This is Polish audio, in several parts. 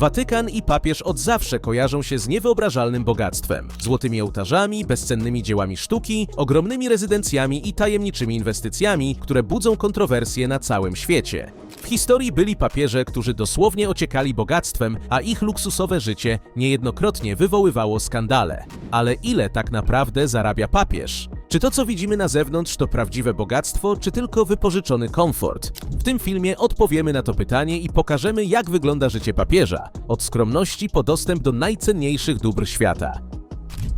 Watykan i papież od zawsze kojarzą się z niewyobrażalnym bogactwem. Złotymi ołtarzami, bezcennymi dziełami sztuki, ogromnymi rezydencjami i tajemniczymi inwestycjami, które budzą kontrowersje na całym świecie. W historii byli papieże, którzy dosłownie ociekali bogactwem, a ich luksusowe życie niejednokrotnie wywoływało skandale. Ale ile tak naprawdę zarabia papież? Czy to, co widzimy na zewnątrz, to prawdziwe bogactwo, czy tylko wypożyczony komfort? W tym filmie odpowiemy na to pytanie i pokażemy, jak wygląda życie papieża, od skromności po dostęp do najcenniejszych dóbr świata.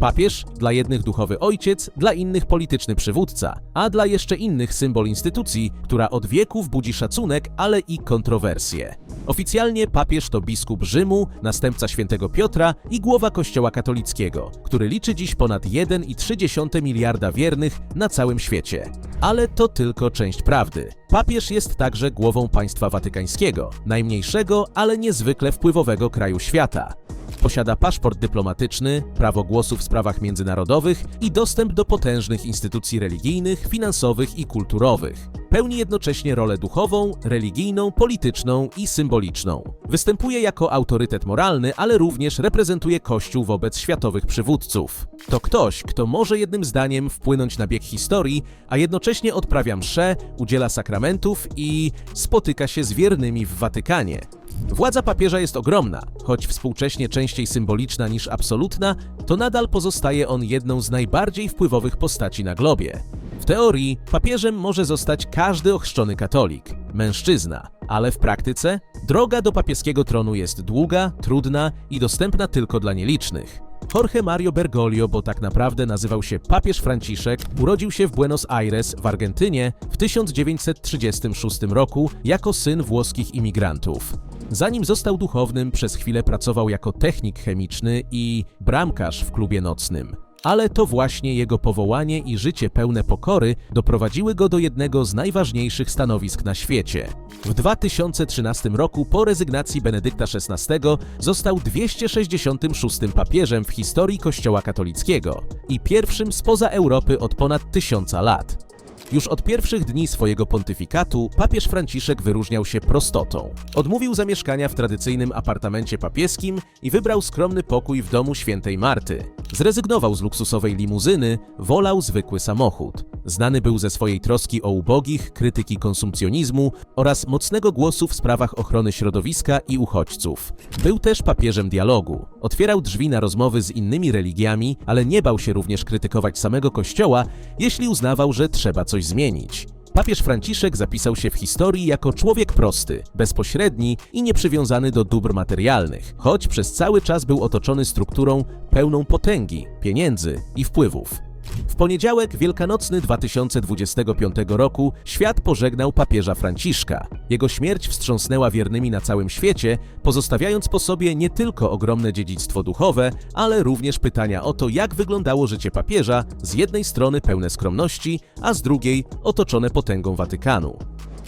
Papież dla jednych duchowy ojciec, dla innych polityczny przywódca, a dla jeszcze innych symbol instytucji, która od wieków budzi szacunek, ale i kontrowersje. Oficjalnie papież to biskup Rzymu, następca świętego Piotra i głowa Kościoła katolickiego, który liczy dziś ponad 1,3 miliarda wiernych na całym świecie. Ale to tylko część prawdy. Papież jest także głową państwa watykańskiego, najmniejszego, ale niezwykle wpływowego kraju świata. Posiada paszport dyplomatyczny, prawo głosu w sprawach międzynarodowych i dostęp do potężnych instytucji religijnych, finansowych i kulturowych. Pełni jednocześnie rolę duchową, religijną, polityczną i symboliczną. Występuje jako autorytet moralny, ale również reprezentuje Kościół wobec światowych przywódców. To ktoś, kto może jednym zdaniem wpłynąć na bieg historii, a jednocześnie odprawia msze, udziela sakramentów i spotyka się z wiernymi w Watykanie. Władza papieża jest ogromna, choć współcześnie częściej symboliczna niż absolutna, to nadal pozostaje on jedną z najbardziej wpływowych postaci na globie. W teorii papieżem może zostać każdy ochrzczony katolik, mężczyzna, ale w praktyce droga do papieskiego tronu jest długa, trudna i dostępna tylko dla nielicznych. Jorge Mario Bergoglio, bo tak naprawdę nazywał się papież Franciszek, urodził się w Buenos Aires w Argentynie w 1936 roku jako syn włoskich imigrantów. Zanim został duchownym, przez chwilę pracował jako technik chemiczny i bramkarz w klubie nocnym. Ale to właśnie jego powołanie i życie pełne pokory doprowadziły go do jednego z najważniejszych stanowisk na świecie. W 2013 roku po rezygnacji Benedykta XVI został 266 papieżem w historii Kościoła katolickiego i pierwszym spoza Europy od ponad tysiąca lat. Już od pierwszych dni swojego pontyfikatu papież Franciszek wyróżniał się prostotą. Odmówił zamieszkania w tradycyjnym apartamencie papieskim i wybrał skromny pokój w domu świętej Marty. Zrezygnował z luksusowej limuzyny, wolał zwykły samochód. Znany był ze swojej troski o ubogich, krytyki konsumpcjonizmu oraz mocnego głosu w sprawach ochrony środowiska i uchodźców. Był też papieżem dialogu. Otwierał drzwi na rozmowy z innymi religiami, ale nie bał się również krytykować samego Kościoła, jeśli uznawał, że trzeba coś zmienić. Papież Franciszek zapisał się w historii jako człowiek prosty, bezpośredni i nieprzywiązany do dóbr materialnych, choć przez cały czas był otoczony strukturą pełną potęgi, pieniędzy i wpływów. W poniedziałek wielkanocny 2025 roku świat pożegnał papieża Franciszka. Jego śmierć wstrząsnęła wiernymi na całym świecie, pozostawiając po sobie nie tylko ogromne dziedzictwo duchowe, ale również pytania o to, jak wyglądało życie papieża, z jednej strony pełne skromności, a z drugiej otoczone potęgą Watykanu.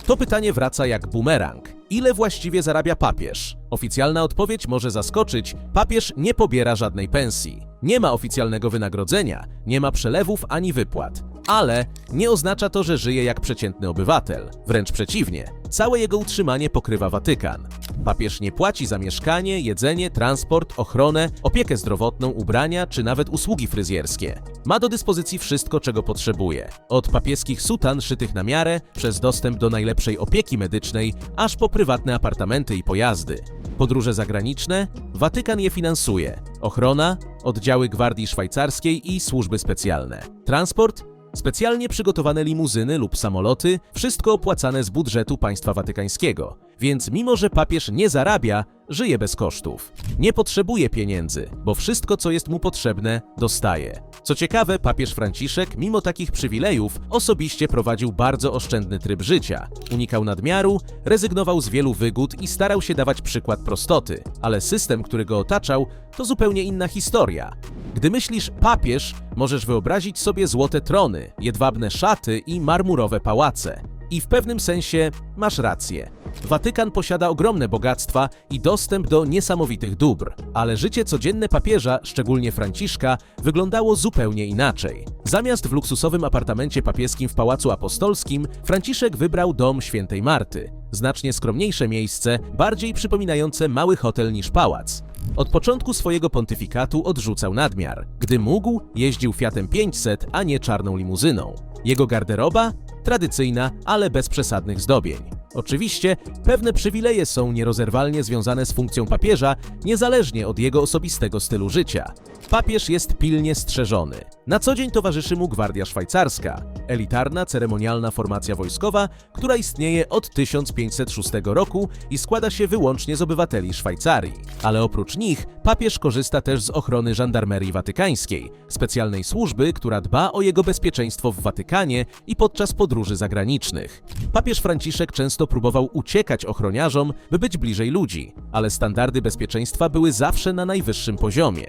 To pytanie wraca jak bumerang. Ile właściwie zarabia papież? Oficjalna odpowiedź może zaskoczyć: papież nie pobiera żadnej pensji. Nie ma oficjalnego wynagrodzenia, nie ma przelewów ani wypłat. Ale nie oznacza to, że żyje jak przeciętny obywatel. Wręcz przeciwnie, całe jego utrzymanie pokrywa Watykan. Papież nie płaci za mieszkanie, jedzenie, transport, ochronę, opiekę zdrowotną, ubrania czy nawet usługi fryzjerskie. Ma do dyspozycji wszystko, czego potrzebuje. Od papieskich sutan szytych na miarę, przez dostęp do najlepszej opieki medycznej, aż po prywatne apartamenty i pojazdy. Podróże zagraniczne? Watykan je finansuje. Ochrona? Oddziały Gwardii Szwajcarskiej i służby specjalne. Transport? Specjalnie przygotowane limuzyny lub samoloty, wszystko opłacane z budżetu państwa watykańskiego. Więc mimo, że papież nie zarabia, żyje bez kosztów. Nie potrzebuje pieniędzy, bo wszystko, co jest mu potrzebne, dostaje. Co ciekawe, papież Franciszek, mimo takich przywilejów, osobiście prowadził bardzo oszczędny tryb życia. Unikał nadmiaru, rezygnował z wielu wygód i starał się dawać przykład prostoty, ale system, który go otaczał, to zupełnie inna historia. Gdy myślisz papież, możesz wyobrazić sobie złote trony, jedwabne szaty i marmurowe pałace. I w pewnym sensie masz rację. Watykan posiada ogromne bogactwa i dostęp do niesamowitych dóbr, ale życie codzienne papieża, szczególnie Franciszka, wyglądało zupełnie inaczej. Zamiast w luksusowym apartamencie papieskim w Pałacu Apostolskim, Franciszek wybrał dom świętej Marty. znacznie skromniejsze miejsce, bardziej przypominające mały hotel niż pałac. Od początku swojego pontyfikatu odrzucał nadmiar. Gdy mógł, jeździł Fiatem 500, a nie czarną limuzyną. Jego garderoba? Tradycyjna, ale bez przesadnych zdobień. Oczywiście, pewne przywileje są nierozerwalnie związane z funkcją papieża, niezależnie od jego osobistego stylu życia. Papież jest pilnie strzeżony. Na co dzień towarzyszy mu Gwardia Szwajcarska, elitarna, ceremonialna formacja wojskowa, która istnieje od 1506 roku i składa się wyłącznie z obywateli Szwajcarii. Ale oprócz nich, papież korzysta też z ochrony żandarmerii watykańskiej, specjalnej służby, która dba o jego bezpieczeństwo w Watykanie i podczas podróży zagranicznych. Papież Franciszek często próbował uciekać ochroniarzom, by być bliżej ludzi, ale standardy bezpieczeństwa były zawsze na najwyższym poziomie.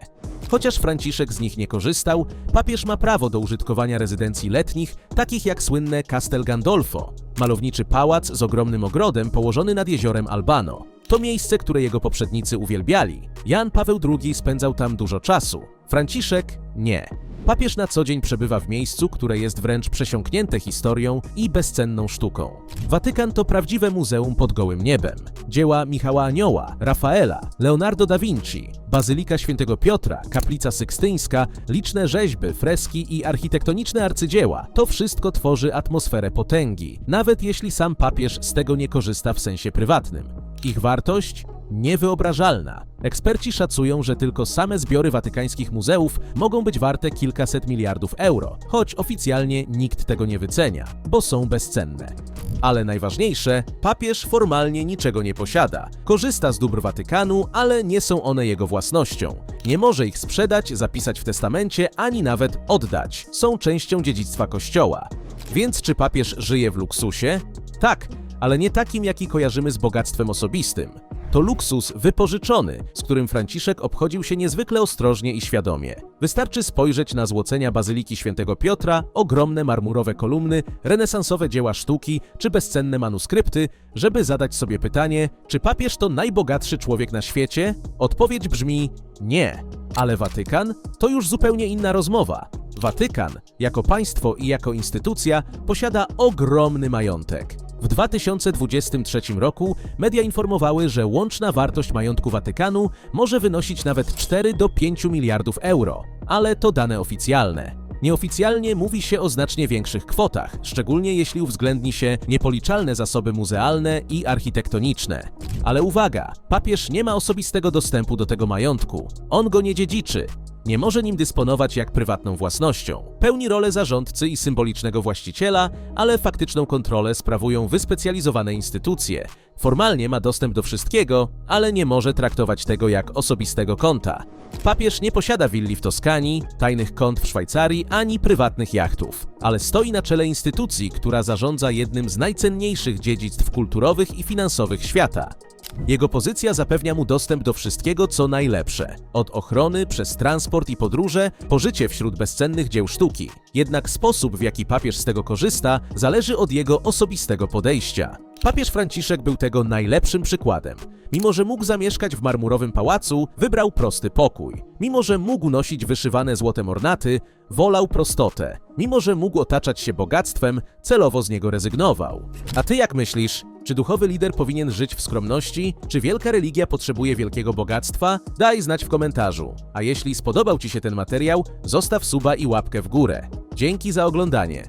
Chociaż Franciszek z nich nie korzystał, papież ma prawo do użytkowania rezydencji letnich, takich jak słynne Castel Gandolfo, malowniczy pałac z ogromnym ogrodem położony nad jeziorem Albano. To miejsce, które jego poprzednicy uwielbiali. Jan Paweł II spędzał tam dużo czasu. Franciszek nie. Papież na co dzień przebywa w miejscu, które jest wręcz przesiąknięte historią i bezcenną sztuką. Watykan to prawdziwe muzeum pod gołym niebem. Dzieła Michała Anioła, Rafaela, Leonardo da Vinci, Bazylika Świętego Piotra, Kaplica Sykstyńska, liczne rzeźby, freski i architektoniczne arcydzieła to wszystko tworzy atmosferę potęgi, nawet jeśli sam papież z tego nie korzysta w sensie prywatnym. Ich wartość? Niewyobrażalna. Eksperci szacują, że tylko same zbiory watykańskich muzeów mogą być warte kilkaset miliardów euro, choć oficjalnie nikt tego nie wycenia, bo są bezcenne. Ale najważniejsze, papież formalnie niczego nie posiada. Korzysta z dóbr Watykanu, ale nie są one jego własnością. Nie może ich sprzedać, zapisać w testamencie, ani nawet oddać. Są częścią dziedzictwa Kościoła. Więc czy papież żyje w luksusie? Tak, ale nie takim, jaki kojarzymy z bogactwem osobistym. To luksus wypożyczony, z którym Franciszek obchodził się niezwykle ostrożnie i świadomie. Wystarczy spojrzeć na złocenia Bazyliki Świętego Piotra, ogromne marmurowe kolumny, renesansowe dzieła sztuki czy bezcenne manuskrypty, żeby zadać sobie pytanie, czy papież to najbogatszy człowiek na świecie? Odpowiedź brzmi nie. Ale Watykan? To już zupełnie inna rozmowa. Watykan, jako państwo i jako instytucja, posiada ogromny majątek. W 2023 roku media informowały, że łączna wartość majątku Watykanu może wynosić nawet 4 do 5 miliardów euro, ale to dane oficjalne. Nieoficjalnie mówi się o znacznie większych kwotach, szczególnie jeśli uwzględni się niepoliczalne zasoby muzealne i architektoniczne. Ale uwaga, papież nie ma osobistego dostępu do tego majątku. On go nie dziedziczy. Nie może nim dysponować jak prywatną własnością. Pełni rolę zarządcy i symbolicznego właściciela, ale faktyczną kontrolę sprawują wyspecjalizowane instytucje. Formalnie ma dostęp do wszystkiego, ale nie może traktować tego jak osobistego konta. Papież nie posiada willi w Toskanii, tajnych kont w Szwajcarii ani prywatnych jachtów, ale stoi na czele instytucji, która zarządza jednym z najcenniejszych dziedzictw kulturowych i finansowych świata. Jego pozycja zapewnia mu dostęp do wszystkiego, co najlepsze. Od ochrony, przez transport i podróże, pożycie wśród bezcennych dzieł sztuki. Jednak sposób, w jaki papież z tego korzysta, zależy od jego osobistego podejścia. Papież Franciszek był tego najlepszym przykładem. Mimo, że mógł zamieszkać w marmurowym pałacu, wybrał prosty pokój. Mimo, że mógł nosić wyszywane złotem ornaty, wolał prostotę. Mimo, że mógł otaczać się bogactwem, celowo z niego rezygnował. A ty jak myślisz? Czy duchowy lider powinien żyć w skromności? Czy wielka religia potrzebuje wielkiego bogactwa? Daj znać w komentarzu. A jeśli spodobał Ci się ten materiał, zostaw suba i łapkę w górę. Dzięki za oglądanie.